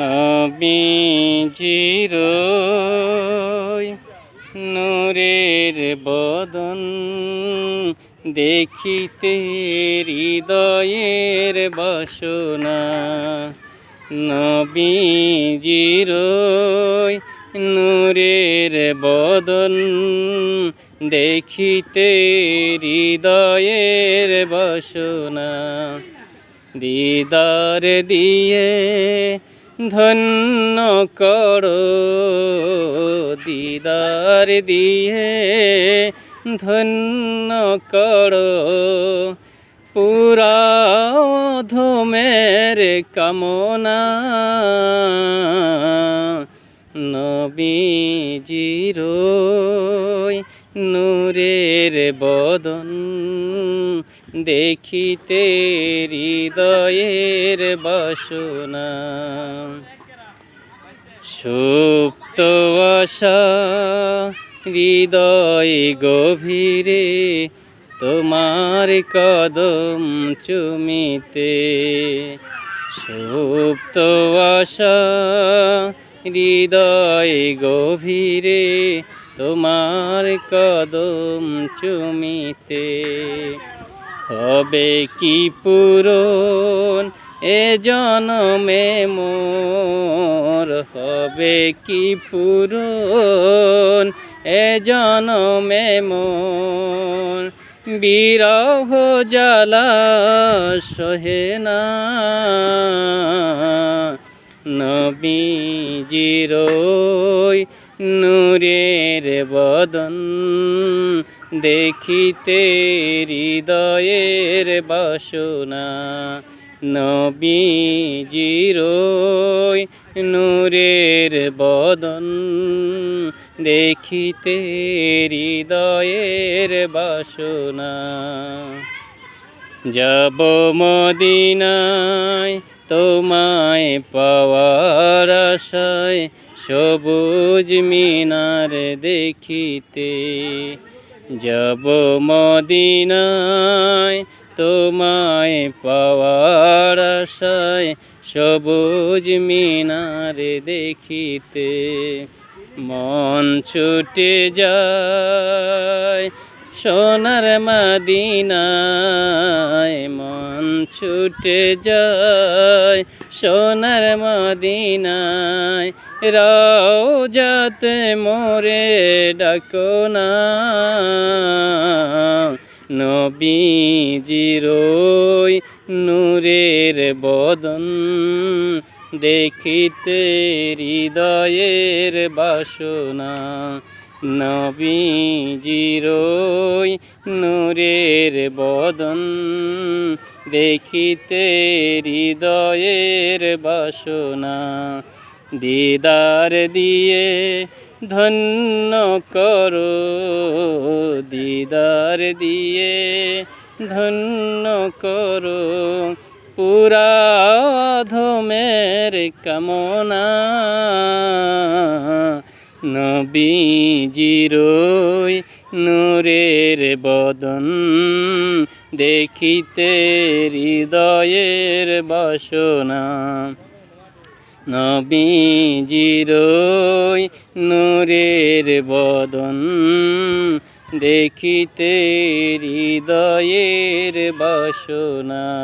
নবীজির নূরের বদন দেখিতে হৃদয়ের বাসনা। নবীজির নূরের বদন দেখিতে হৃদয়ের বাসনা। দিদার দিয়ে ধন্য করো। দিদার দিয়ে ধন্য করো। পুরা ধুমের কামনা। নবী নবীজির নূরের বদন। দেখিতে হৃদয়ের বাসনা। সুপ্ত আশা, হৃদয় গভীরে তোমার কদম চুমিতে। সুপ্ত আশা, হৃদয় গভীরে তোমার কদম চুমিতে। হবে কি পূরণ এ জনমে মোর হবে কি পূরণ এ জনমে মোর বিরহ জ্বালা সহে না। নবীজির নূরের বদন দেখিতে হৃদয়ের বাসনা। নবীজির নূরের বদন। দেখিতে হৃদয়ের বাসনা। যাব মদিনায় তোমায় পাওয়ার আশায় সবুজ মিনার দেখিতে। যাব মদিনায় তোমায় পাওয়ার আশায় সবুজ মিনার দেখিতে মন ছুটে যায়। সোনার মদিনায় মন ছুটে যায়। সোনার মদিনায় রাও যাতে মোরে ডাকো না। নবীজিরই নূরের বদন দেখিতে হৃদয়ের বাসনা। নবীজিরই নূরের বদন দেখিতে হৃদয়ের বাসনা দিদার দিয়ে ধন্য করো, দিদার দিয়ে ধন্য করো। পুরা ধমের কামনা নবীজিরই নূরের বদন দেখিতে হৃদয়ের বাসনা। নবীজিরই নূরের বদন দেখিতে হৃদয়ের বাসনা।